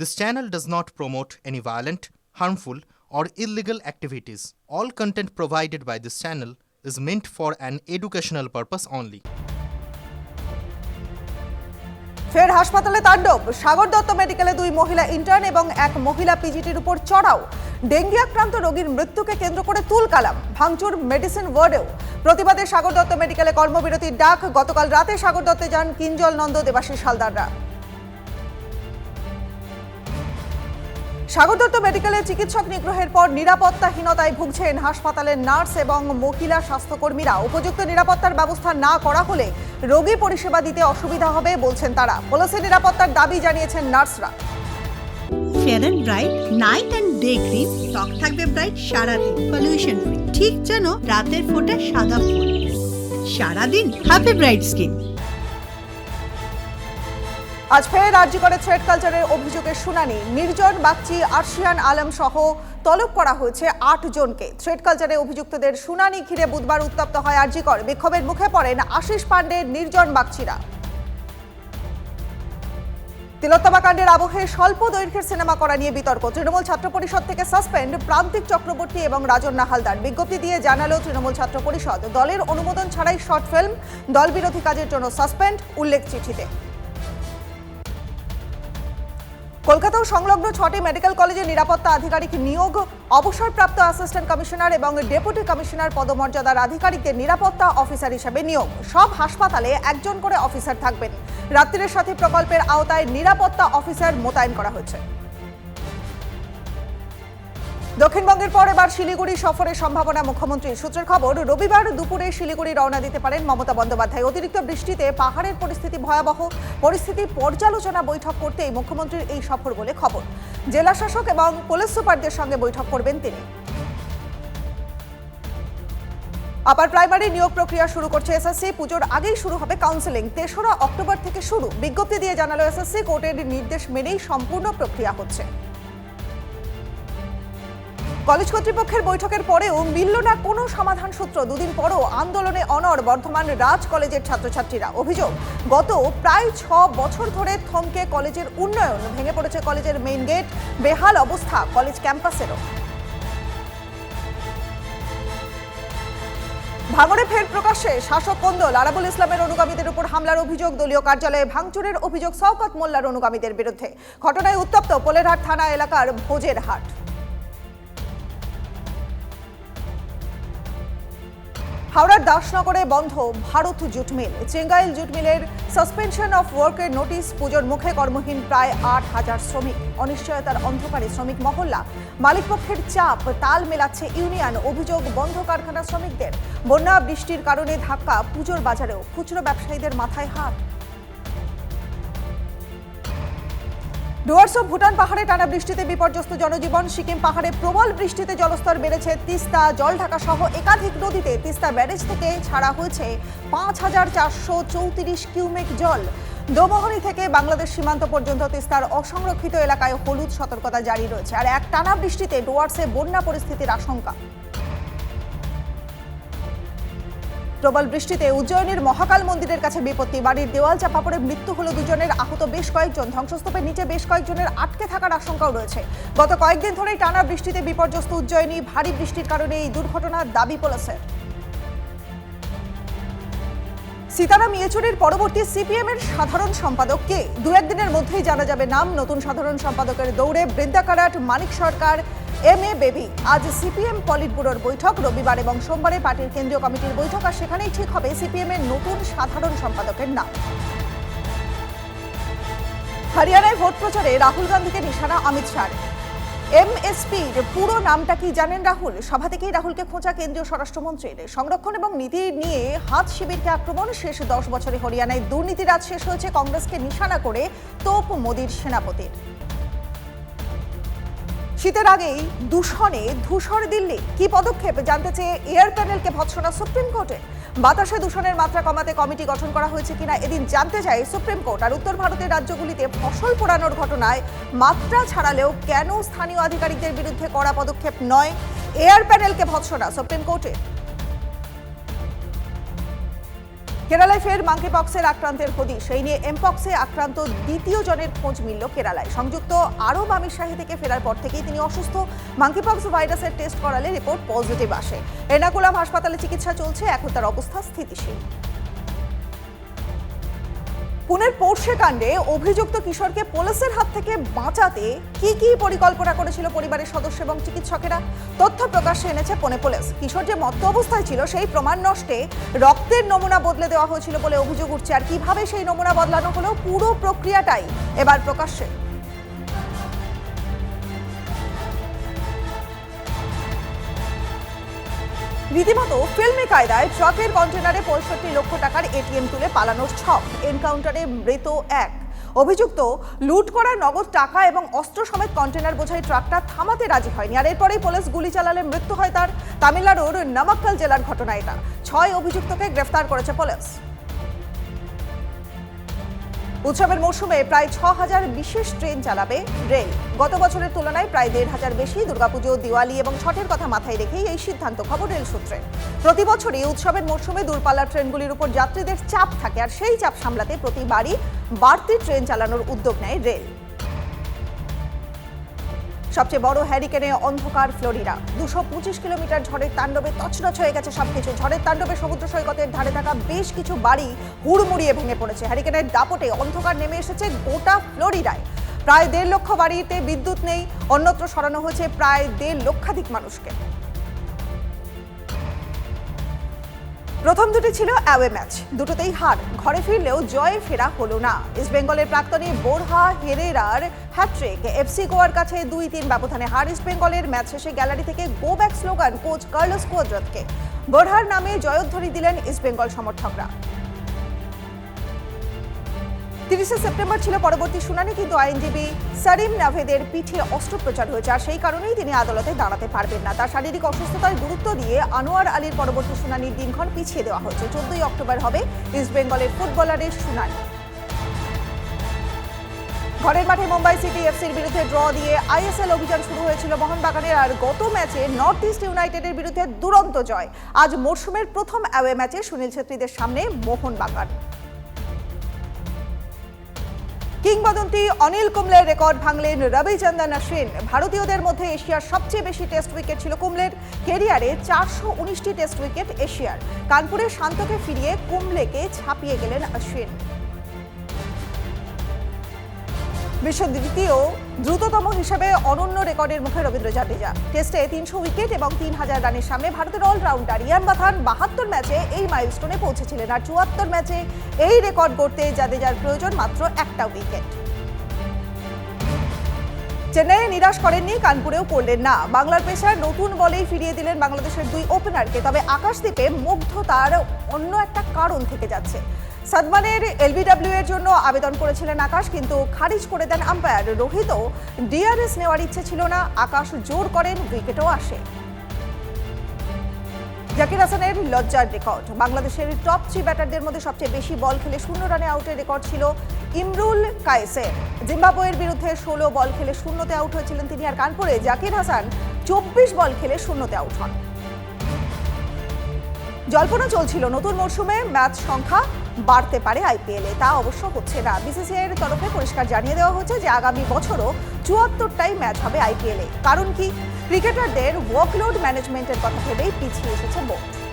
This channel does not promote any violent, harmful, or illegal activities. All content provided by this channel is meant for an educational purpose only. ফের হাসপাতালে তাণ্ডব। সাগর দত্ত মেডিকেলে দুই মহিলা intern এবং এক মহিলা পিজিটির উপর চড়াও। ডেঙ্গি আক্রান্ত রোগীর মৃত্যুকে কেন্দ্র করে তুলকালাম ভাঙচুর মেডিসিন ওয়ার্ডেও প্রতিবাদে সাগর দত্ত মেডিকেলে কর্মবিরতির ডাক। গতকাল রাতে সাগর দত্তে যান কিঞ্জল নন্দ দেবাশিস হালদাররা। সাগর দত্ত মেডিকেলে চিকিৎসক নিগ্রহের পর নিরাপত্তাহীনতায় ভুগছেন হাসপাতালের নার্স এবং মহিলা স্বাস্থ্যকর্মীরা। উপযুক্ত নিরাপত্তার ব্যবস্থা না করা হলে রোগী পরিষেবা দিতে অসুবিধা হবে বলছেন তারা। পুলিশের নিরাপত্তার দাবি জানিয়েছেন নার্সরা। Fair bright night and day cream থাকবে ব্রাইট সারাদিন পলিউশন ঠিক যেন রাতের ফোটা সাদা ফুল সারাদিন হ্যাপি ব্রাইট স্কিন আজ ফের রাজ্য করে থ্রেড কালচারের অভিযোগের শুনানি। নির্জন বাগচি, আরশিয়ান আলম সহ তলব করা হয়েছে আট জনকে। থ্রেড কালচারে অভিযুক্তদের শুনানি ঘিরে বুধবার উত্তপ্ত হয় আরজিকর। বিক্ষোভের মুখে পড়েন আশিস পাণ্ডে নির্জন বাগচিরা। তিলোত্তমা কাণ্ডের আবহে স্বল্প দৈর্ঘ্যের সিনেমা করা নিয়ে বিতর্ক। তৃণমূল ছাত্র পরিষদ থেকে সাসপেন্ড প্রান্তিক চক্রবর্তী এবং রাজন্না হালদার। বিজ্ঞপ্তি দিয়ে জানালো তৃণমূল ছাত্র পরিষদ। দলের অনুমোদন ছাড়াই শর্ট ফিল্ম দলবিরোধী কাজের জন্য সাসপেন্ড উল্লেখ চিঠিতে। কলকাতাও সংলগ্ন ছটি মেডিকেল কলেজের নিরাপত্তা আধিকারিক নিয়োগ, অবসরপ্রাপ্ত অ্যাসিস্ট্যান্ট কমিশনার এবং ডেপুটি কমিশনার পদমর্যাদার আধিকারিকদের নিরাপত্তা অফিসার হিসেবে নিয়োগ। সব হাসপাতালে একজন করে অফিসার থাকবেন। রাত্রির সাথে প্রকল্পের আওতায় নিরাপত্তা অফিসার মোতায়েন করা হয়েছে। দক্ষিণবঙ্গের পর এবার শিলিগুড়ি সফরের সম্ভাবনা মুখ্যমন্ত্রী সূত্রের খবর, রবিবার দুপুরে শিলিগুড়ি রওনা দিতে পারেন মমতা বন্দ্যোপাধ্যায়। অতিরিক্ত বৃষ্টিতে পাহাড়ের পরিস্থিতি ভয়াবহ। পরিস্থিতি পর্যালোচনা বৈঠক করতে এই মুখ্যমন্ত্রীর এই সফর বলে খবর। জেলা শাসক এবং পুলিশ সুপারদের সঙ্গে বৈঠক করবেন তিনি। আপার প্রাইমারি নিয়োগ প্রক্রিয়া শুরু করছে এসএসসি। পুজোর আগেই শুরু হবে কাউন্সেলিং তেসরা অক্টোবর থেকে শুরু। বিজ্ঞপ্তি দিয়ে জানালো এসএসসি, কোর্টের নির্দেশ মেনেই সম্পূর্ণ প্রক্রিয়া হচ্ছে। কলেজ কর্তৃপক্ষের বৈঠকের পরেও মিলল না কোনো সমাধান সূত্র। দুদিন পরও আন্দোলনে অনর বর্ধমান রাজ কলেজের ছাত্রছাত্রীরা। অভিযোগ, গত প্রায় ছ বছর ধরে থমকে কলেজের উন্নয়ন। ভেঙে পড়েছে কলেজের মেইন গেট, বেহাল অবস্থা কলেজ ক্যাম্পাসেরও। ভাঙড়ে ফের প্রকাশ্যে শাসক কোন্দল, আরাবুল ইসলামের অনুগামীদের উপর হামলার অভিযোগ, দলীয় কার্যালয়ে ভাঙচুরের অভিযোগ, শওকত মোল্লার অনুগামীদের বিরুদ্ধে। ঘটনায় উত্তপ্ত পোলেরহাট থানা এলাকার ভোজের হাট হাওড়ার দাসনগরে বন্ধ Bharat jute mill. Chengail jute মিলের সাসপেনশন অফ ওয়ার্কের নোটিশ পুজোর মুখে কর্মহীন প্রায় আট হাজার শ্রমিক। অনিশ্চয়তার অন্ধকারে শ্রমিক মহল্লা। মালিকপক্ষের চাপ, তাল মেলাচ্ছে ইউনিয়ন, অভিযোগ বন্ধ কারখানা শ্রমিকদের। বন্যা, বৃষ্টির কারণে ধাক্কা, পুজোর বাজারেও খুচরো ব্যবসায়ীদের মাথায় হাত। ডুয়ার্স ও ভুটান পাহাড়ে টানা বৃষ্টিতে বিপর্যস্ত জনজীবন। সিকিম পাহাড়ে প্রবল বৃষ্টিতে জলস্তর বেড়েছে। তিস্তা, জলঢাকা সহ একাধিক নদীতে তিস্তা ব্যারেজ থেকে ছাড়া হয়েছে পাঁচ হাজার চারশো চৌত্রিশ কিউমেক জল। দোমোহনী থেকে বাংলাদেশ সীমান্ত পর্যন্ত তিস্তার অসংরক্ষিত এলাকায় হলুদ সতর্কতা জারি রয়েছে। আর এক টানা বৃষ্টিতে ডুয়ার্সে বন্যা পরিস্থিতির আশঙ্কা। প্রবল বৃষ্টিতে উজ্জয়িনীর মহাকাল মন্দিরের কাছে বিপত্তি। বাড়ির দেওয়াল চাপা পড়ে মৃত্যু হলো দুজনের। আহত বেশ কয়েকজন। ধ্বংসস্তূপের নিচে বেশ কয়েকজনের আটকে থাকার আশঙ্কাও রয়েছে। গত কয়েকদিন ধরেই টানা বৃষ্টিতে বিপর্যস্ত উজ্জয়িনী। ভারী বৃষ্টির কারণে এই দুর্ঘটনার দাবি পুলিশের সীতারাম ইয়েচুরির পরবর্তী সিপিএম এর সাধারণ সম্পাদক কে? দু একদিনের মধ্যেই জানা যাবে নাম। নতুন সাধারণ সম্পাদকের দৌড়ে বৃন্দা কারাট মানিক সরকার এম এ বেবি আজ সিপিএম পলিট ব্যুরোর বৈঠক, রবিবার এবং সোমবারে পার্টির কেন্দ্রীয় কমিটির বৈঠক, আর সেখানেই ঠিক হবে সিপিএম এর নতুন সাধারণ সম্পাদকের নাম। হরিয়ানায় ভোট প্রচারে রাহুল গান্ধীকে নিশানা অমিত শাহ। এমএসপির পুরো নামটা কি জানেন রাহুল? সভা থেকেই রাহুলকে খোঁচা কেন্দ্রীয় স্বরাষ্ট্রমন্ত্রীর। সংরক্ষণ এবং নীতি নিয়ে হাত শিবিরকে আক্রমণ, শেষ দশ বছরে হরিয়ানায় দুর্নীতি রাজ শেষ হয়েছে, কংগ্রেসকে নিশানা করে তোপ মোদীর সেনাপতির। শীতের আগেই দূষণে ধূসর দিল্লি। কি পদক্ষেপ জানতে চেয়ে এয়ার প্যানেলকে ভৎসনা সুপ্রিম কোর্টে? বাতাসে দূষণের মাত্রা কমাতে কমিটি গঠন করা হয়েছে কিনা এদিন জানতে চায় সুপ্রিম কোর্ট। আর উত্তর ভারতের রাজ্যগুলিতে ফসল পোড়ানোর ঘটনায় মাত্রা ছাড়ালেও কেন স্থানীয় আধিকারিকদের বিরুদ্ধে কড়া পদক্ষেপ নয়? এয়ার প্যানেলকে ভৎসনা সুপ্রিম কোর্টে। কেরালায় ফের মাঙ্কি পক্সের আক্রান্তের হদিশ সেই নিয়ে এমপক্সে আক্রান্ত দ্বিতীয় জনের খোঁজ মিলল কেরালায়। সংযুক্ত আরব আমিরশাহী থেকে ফেরার পর থেকেই তিনি অসুস্থ। মাঙ্কিপক্স ভাইরাসের টেস্ট করালে রিপোর্ট পজিটিভ আসে। এর্নাকুলাম হাসপাতালে চিকিৎসা চলছে, এখন তার অবস্থা স্থিতিশীল। পুনের পোর্শে কাণ্ডে অভিযুক্ত কিশোরকে পুলিশের হাত থেকে বাঁচাতে কি কি পরিকল্পনা করেছিল পরিবারের সদস্য এবং চিকিৎসকেরা? তথ্য প্রকাশ্যে এনেছে পুনে পুলিশ। কিশোর যে মত্ত অবস্থায় ছিল, সেই প্রমাণ নষ্টে রক্তের নমুনা বদলে দেওয়া হয়েছিল বলে অভিযোগ উঠছে। আর কীভাবে সেই নমুনা বদলানো হলো পুরো প্রক্রিয়াটাই এবার প্রকাশ্যে। রীতিমতো ফিল্মি কায়দায় ট্রাকের কন্টেনারে পঁয়ষট্টি লক্ষ টাকার এটিএম তুলে পালানোর ছক, এনকাউন্টারে মৃত এক। অভিযুক্ত লুট করা নগদ টাকা এবং অস্ত্র সমেত কন্টেনার বোঝাই ট্রাকটা থামাতে রাজি হয়নি। আর এরপরেই পুলিশ গুলি চালালে মৃত্যু হয় তার। তামিলনাড়ুর নামাক্কাল জেলার ঘটনা এটা। ছয় অভিযুক্তকে গ্রেফতার করেছে পুলিশ। উৎসবের মৌসুমে প্রায় ছ হাজার বিশেষ ট্রেন চালাবে রেল। গত বছরের তুলনায় প্রায় দেড় হাজার বেশি, দুর্গাপুজো, দিওয়ালি এবং ছটের কথা মাথায় রেখেই এই সিদ্ধান্ত খবর রেল সূত্রে। প্রতি বছরই উৎসবের মৌসুমে দূরপাল্লার ট্রেনগুলির উপর যাত্রীদের চাপ থাকে, আর সেই চাপ সামলাতে প্রতিবারই বাড়তি ট্রেন চালানোর উদ্যোগ নেয় রেল। সবচেয়ে বড় হ্যারিকেনে অন্ধকার ফ্লোরিডা। দুশো পঁচিশ কিলোমিটার ঝড়ের তাণ্ডবে তছনছ হয়ে গেছে সবকিছু। ঝড়ের তাণ্ডবে সমুদ্র সৈকতের ধারে থাকা বেশ কিছু বাড়ি হুড়মুড়িয়ে ভেঙে পড়েছে। হ্যারিকেনের দাপটে অন্ধকার নেমে এসেছে গোটা ফ্লোরিডায়। প্রায় দেড় লক্ষ বাড়িতে বিদ্যুৎ নেই, অন্যত্র সরানো হয়েছে প্রায় দেড় লক্ষাধিক মানুষকে। প্রথম দুটি ছিল অ্যাওয়ে ম্যাচ দুটোতেই হার। ঘরে ফিরলেও জয়ে ফেরা হলো না। ইস্টবেঙ্গলের প্রাক্তনী বোরহা হেরেরার হ্যাট্রিক এফসি গোয়ার কাছে দুই তিন ব্যবধানে হার। ইস্টবেঙ্গলের ম্যাচ শেষে গ্যালারি থেকে go back slogan coach Carlos কোয়াদ্রতকে বোরহার নামে জয়োধ্বনি দিলেন ইস্টবেঙ্গল সমর্থকরা। তিরিশে সেপ্টেম্বর ছিল পরবর্তী শুনানি, কিন্তু আইনজীবী সারিম নাভেদের পিঠে অস্ত্রোপচার হয়েছে আর সেই কারণেই তিনি আদালতে দাঁড়াতে পারবেন না। তার শারীরিক অসুস্থতার গুরুত্ব দিয়ে আনোয়ার আলীর পরবর্তী শুনানির দিনক্ষণ পিছিয়ে দেওয়া হয়েছে চোদ্দই অক্টোবর হবে ইস্ট বেঙ্গলের ফুটবলারের শুনানি। ঘরের মাঠে মুম্বাই সিটি এফসির বিরুদ্ধে ড্র দিয়ে আইএসএল অভিযান শুরু হয়েছিল মোহনবাগানের আর গত ম্যাচে নর্থ ইস্ট ইউনাইটেডের বিরুদ্ধে দুরন্ত জয়। আজ মরশুমের প্রথম অ্যাওয়ে ম্যাচে সুনীল ছেত্রীদের সামনে মোহনবাগান। কিংবদন্তি অনিল কুম্বলের রেকর্ড ভাঙলেন রবিচন্দ্রন অশ্বিন। ভারতীয়দের মধ্যে এশিয়ার সবচেয়ে বেশি টেস্ট উইকেট ছিল কুম্বলের। কেরিয়ারে চারশো উনিশটি টেস্ট উইকেট এশিয়ার। কানপুরের শান্তকে ফিরিয়ে কুম্বলেকে ছাপিয়ে গেলেন অশ্বিন। বিশ্ব দ্বিতীয় দ্রুততম হিসেবে অনন্য রেকর্ডের মুখে রবীন্দ্র জাদেজা। টেস্টে তিনশো উইকেট এবং তিন হাজার রানের সামনে ভারতের অলরাউন্ডার ইয়ান বাথান বাহাত্তর ম্যাচে এই মাইলস্টোনে পৌঁছেছিলেন আর চুয়াত্তর ম্যাচে এই রেকর্ড গড়তে জাদেজার প্রয়োজন মাত্র একটা উইকেট। চেন্নাইয়ে নিরাশ করেননি, কানপুরেও করলেন না। বাংলার পেশার নতুন বলেই ফিরিয়ে দিলেন বাংলাদেশের দুই ওপেনারকে তবে আকাশদ্বীপে মুগ্ধ তার অন্য একটা কারণ থেকে যাচ্ছে। সাদমানের এলবিডব্লিউ এর জন্য আবেদন করেছিলেন আকাশ, কিন্তু খারিজ করে দেন আম্পায়ার রোহিতও। ডিআরএস নেওয়ার ইচ্ছে ছিল না, আকাশ জোর করেন উইকেটও আসে। জাকির হাসানের লজ্জার রেকর্ড। বাংলাদেশের টপ থ্রি ব্যাটারদের মধ্যে সবচেয়ে বেশি বল খেলে শূন্য রানে আউটের রেকর্ড ছিল ইমরুল কায়েসের। জিম্বাবুয়ের বিরুদ্ধে ষোলো বল খেলে শূন্যতে আউট হয়েছিলেন তিনি, আর কানপুরে জাকির হাসান চব্বিশ বল খেলে শূন্যতে আউট হন। জল্পনা চলছিল নতুন মরশুমে, ম্যাচ সংখ্যা বাড়তে পারে আইপিএলে তা অবশ্য হচ্ছে না। বিসিসিআই এর তরফে পরিষ্কার জানিয়ে দেওয়া হচ্ছে যে আগামী বছরও চুয়াত্তরটাই ম্যাচ হবে আইপিএলে কারণ কি? ক্রিকেটারদের ওয়ার্কলোড ম্যানেজমেন্টের কথা ভেবেই পিছিয়ে এসেছে বোর্ড।